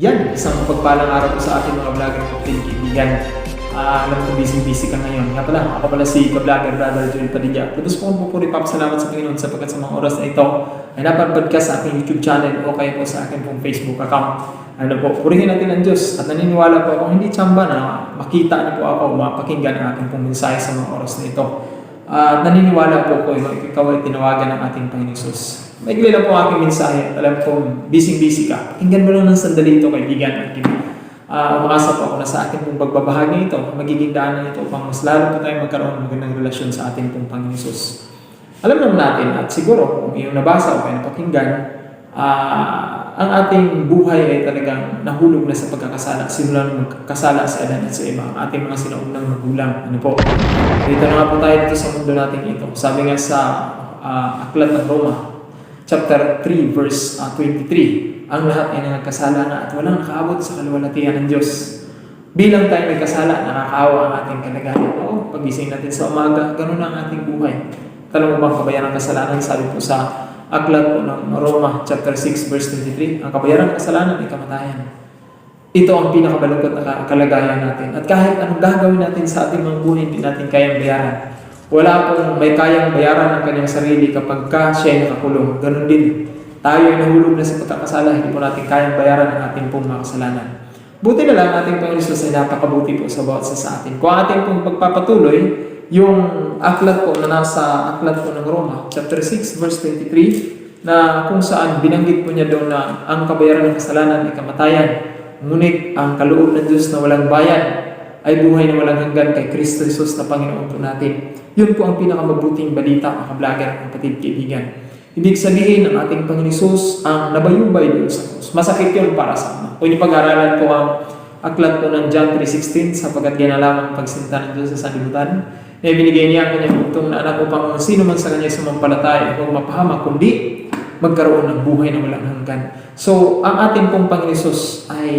Yan, isang pagpalang araw po sa ating mga vlogger at kaibigan. Ah, alam ko busy-busy ka ngayon. Nga pala, ako pala si ka-vlogger Brother Joel Padilla. Tapos po po puri papasalamat sa Panginoon sapagkat sa mga oras na ito ay napapad ka sa aking YouTube channel o kaya po sa aking pong Facebook account. Ano po, purihin natin ang Diyos at naniniwala po ako hindi tsamba na makita niyo po ako mapakinggan ang aking pong mensahe sa mga oras na ito. At naniniwala po ko ikaw ay tinawagan ng ating Panginoon Jesus. May lang po aking mensahe. Alam ko, busy-busy ka. Pakinggan mo lang ng sandali ito, kaibigan at kaibigan. Uh, umakasa po ako na sa ating pong pagbabahagi ito, magiging daanan ito upang mas lalo po tayo magkaroon ng magandang relasyon sa ating pong Panginoon. Alam naman natin at siguro kung iyong nabasa o kaya napakinggan, ah, ang ating buhay ay talagang nahulog na sa pagkakasala. Simulan ng magkasala si Adan at sa iba, ang ating mga sinaunang magulang. Ano po? Dito na nga po tayo dito sa mundo natin ito. Sabi nga sa ah, Aklat ng Roma, chapter 3, verse ah, 23, ang lahat ay nagkasala na at walang nakaabot sa kaluwalhatian ng Diyos. Bilang tayo may kasala, nakakaawa ang ating kalagayan. Oo, pagising natin sa umaga, ganun ang ating buhay. Tanong mo bang kabayaran ng kasalanan? Sabi po sa aklat po ng Roma chapter 6 verse 23, ang kabayaran ng kasalanan ay kamatayan. Ito ang pinakabalungkot na ka- kalagayan natin. At kahit anong gagawin natin sa ating mga buhay, hindi natin kayang bayaran. Wala pong may kayang bayaran ng kanyang sarili kapag ka siya ay nakakulong. Ganon din. Tayo ay nahulog na sa pagkakasala, hindi po natin kayang bayaran ang ating pong mga kasalanan. Buti na lang ating Panginoon Jesus ay napakabuti po sa bawat isa sa atin. Kung ating pong pagpapatuloy, yung aklat po na nasa aklat po ng Roma, chapter 6, verse 23, na kung saan binanggit po niya doon na ang kabayaran ng kasalanan ay kamatayan. Ngunit ang kaloob ng Diyos na walang bayan ay buhay na walang hanggan kay Kristo Jesus na Panginoon po natin. Yun po ang pinakamabuting balita, mga vlogger, kapatid, kaibigan. Ibig sabihin ng ating Panginoon Isus ang nabayubay doon sa krus. Masakit yun para sa ama. Kung pag-aralan ko ang aklat po ng John 3.16 sapagkat ginalaman ang pagsinta ng Diyos sa sanlibutan, na binigay niya ang kanyang bugtong na anak upang kung sino man sa kanya sumampalataya huwag mapahama, kundi magkaroon ng buhay na walang hanggan. So, ang ating pong Panginoon ay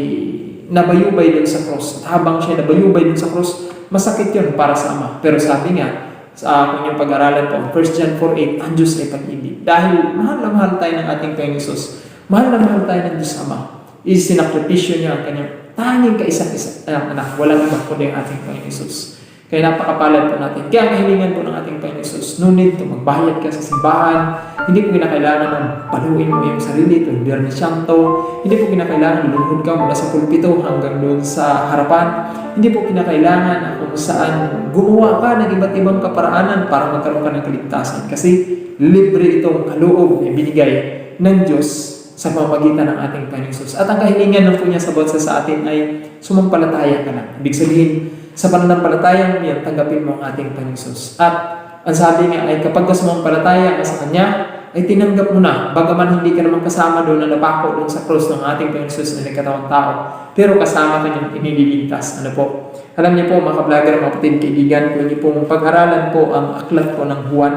nabayubay doon sa cross. Habang siya nabayubay doon sa cross, masakit yun para sa Ama. Pero sabi nga, sa kanyang pag-aralan po, 1 John 4.8, ang Diyos ay pag-ibig. Dahil mahal na mahal tayo ng ating Panginoon Jesus. Mahal na mahal tayo ng Diyos Ama. Isinakripisyo niya ang kanyang tanging kaisang isa, uh, anak, walang iba kundi ang ating Panginoon Jesus. Kaya napakapalad po natin. Kaya kahilingan po ng ating Panginoon Jesus, no need to magbayad ka sa simbahan, hindi po kinakailangan na paluin mo yung sarili to Biyernes Santo, hindi po kinakailangan lumuhod ka mula sa pulpito hanggang doon sa harapan, hindi po kinakailangan na kung saan gumawa ka ng iba't ibang kaparaanan para magkaroon ka ng kaligtasan. Kasi libre itong kaloob na binigay ng Diyos sa pamamagitan ng ating Panginoon. At ang kahilingan ng po niya sa bawat isa sa atin ay sumampalataya ka lang. Ibig sabihin, sa pananampalataya mo yan, tanggapin mo ang ating Panginoon. At ang sabi nga ay kapag ka sumampalataya ka sa Kanya, ay tinanggap mo na. Bagaman hindi ka naman kasama doon na napako doon sa cross ng ating Panginoon Jesus na nagkatawang tao. Pero kasama ka niyang iniligtas. Ano po? Alam niyo po mga ka-vlogger, mga kapatid, kaibigan, kung niyo pong pag-aralan po ang aklat po ng Juan,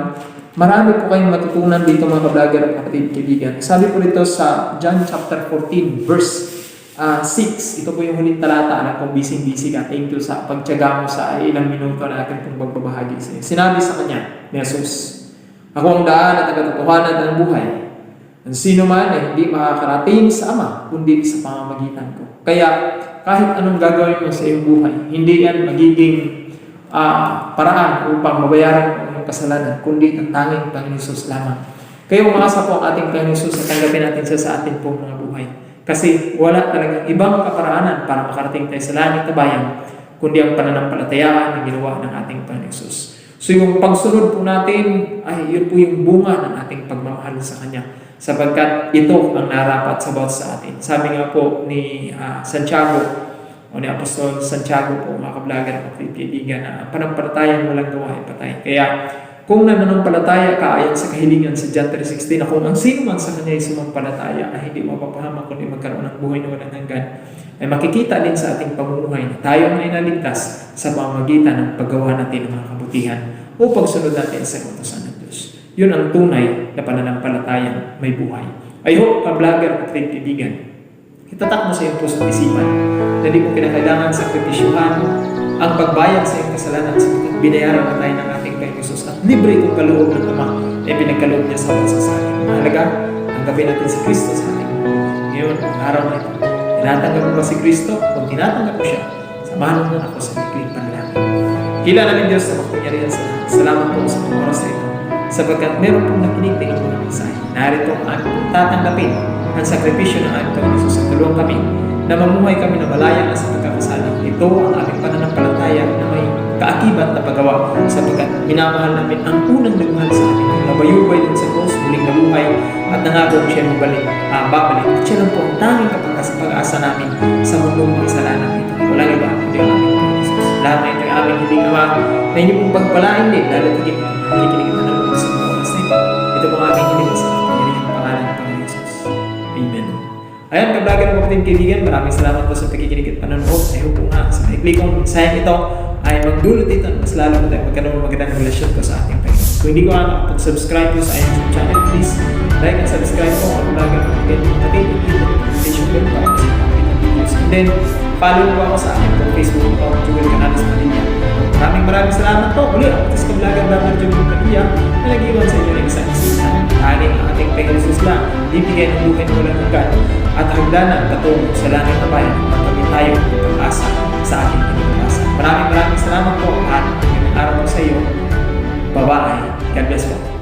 Marami po kayong matutunan dito mga ka-vlogger at kapatid kaibigan. Sabi po dito sa John chapter 14 verse uh, 6. Ito po yung huling talata na kung busy-busy ka. Thank you sa pagtyaga mo sa ilang minuto na akin pong pagbabahagi sa iyo. Sinabi sa kanya Jesus, Ako ang daan at agatotohanan ng buhay. Ang sino man ay hindi makakarating sa Ama, kundi sa pamamagitan ko. Kaya kahit anong gagawin mo sa iyong buhay, hindi yan magiging uh, paraan upang mabayaran ang kasalanan, kundi ang tanging Panginoon lamang. Kaya umaasa po ang ating Panginoon Jesus na tanggapin natin siya sa ating pong mga buhay. Kasi wala talagang ibang kaparaanan para makarating tayo sa langit na bayan, kundi ang pananampalatayaan na ginawa ng ating Panginoon. So yung pagsunod po natin ay yun po yung bunga ng ating pagmamahal sa Kanya sapagkat ito ang narapat sa bawat sa atin. Sabi nga po ni uh, Santiago o ni Apostol Santiago po mga ka-vlogger at na panampalatayang walang gawa ay patay. Kaya kung nananampalataya ka ayon sa kahilingan sa John 3.16 na kung ang sino man sa kanya ay sumampalataya ay hindi mapapahama kundi magkaroon ng buhay na walang hanggan ay makikita din sa ating pamumuhay na tayo ay naligtas sa pamamagitan ng paggawa natin ng mga kabutihan o pagsunod natin sa utosan ng Diyos. Yun ang tunay na pananampalatayang may buhay. I hope, ka-vlogger at kaibigan, itatak mo sa iyong puso at isipan na hindi mo kinakailangan sakripisyuhan ang pagbayad sa iyong kasalanan sa binayaran na tayo ng ating Panginoon at libre itong kaloob ng Ama na pinagkaloob niya sa bansa sa atin. Mahalaga, tanggapin natin si Kristo sa ating ngayon, araw na ito. Tinatanggap mo ba si Kristo? Kung tinatanggap mo siya, samahan mo ako sa bigling panalangin. Kilala namin Diyos sa makapangyarihan sa. Salamat po sa mga oras na ito. Sapagkat meron pong nakinig ng inyong mensahe. Narito ang aming tatanggapin ang sakripisyo ng aming Panginoon Jesus. Tulungan kami na mamuhay kami na malaya na sa pagkakasala. Ito ang aming pananampalataya na kaakibat na paggawa sapagkat minamahal namin ang unang nagmahal sa amin. Ang nabayubay din sa cross, muling nabuhay at nangako siya mabalik, ah, babalik. At siya lang po ang tanging kapagkas pag-asa namin sa mundong mga kasalanan ito. Walang iba, kundi ang aming Panginoon. Lahat na ito ay aming hindi ama na hindi pong pagpalain din dahil tigit nakikinig na ng mga sa mga oras ito. Ito po aming hiling sa kapangyarihan pangalan ng Panginoon Jesus. Amen. Ayan, kablagan mga kapatid kaibigan, maraming salamat po sa pakikinig at panonood. I hope po nga sa maikli kong ito ay magdulot dito at mas lalo po tayo magkaroon ng magandang relasyon po sa ating Panginoon. Kung hindi ko nga nakapag-subscribe po sa YouTube channel, please like and subscribe po ang mga kapatid. Pati ang notification bell para makapit ng videos. And then, follow po ako sa aking po Facebook account, Jewel Canales Padilla. Maraming maraming salamat po. Muli ako sa kablagan Brother Jewel Padilla na nag-iwan sa inyo ng isang isipan. Tanging ang ating Panginoon Jesus lang, bibigyan ng buhay na walang hanggan at hagdanan patungo sa langit na bayan at kami tayo ng pag-asa sa ating pag-asa. Maraming maraming salamat po at magandang araw po sa iyo. Bye-bye. God bless po.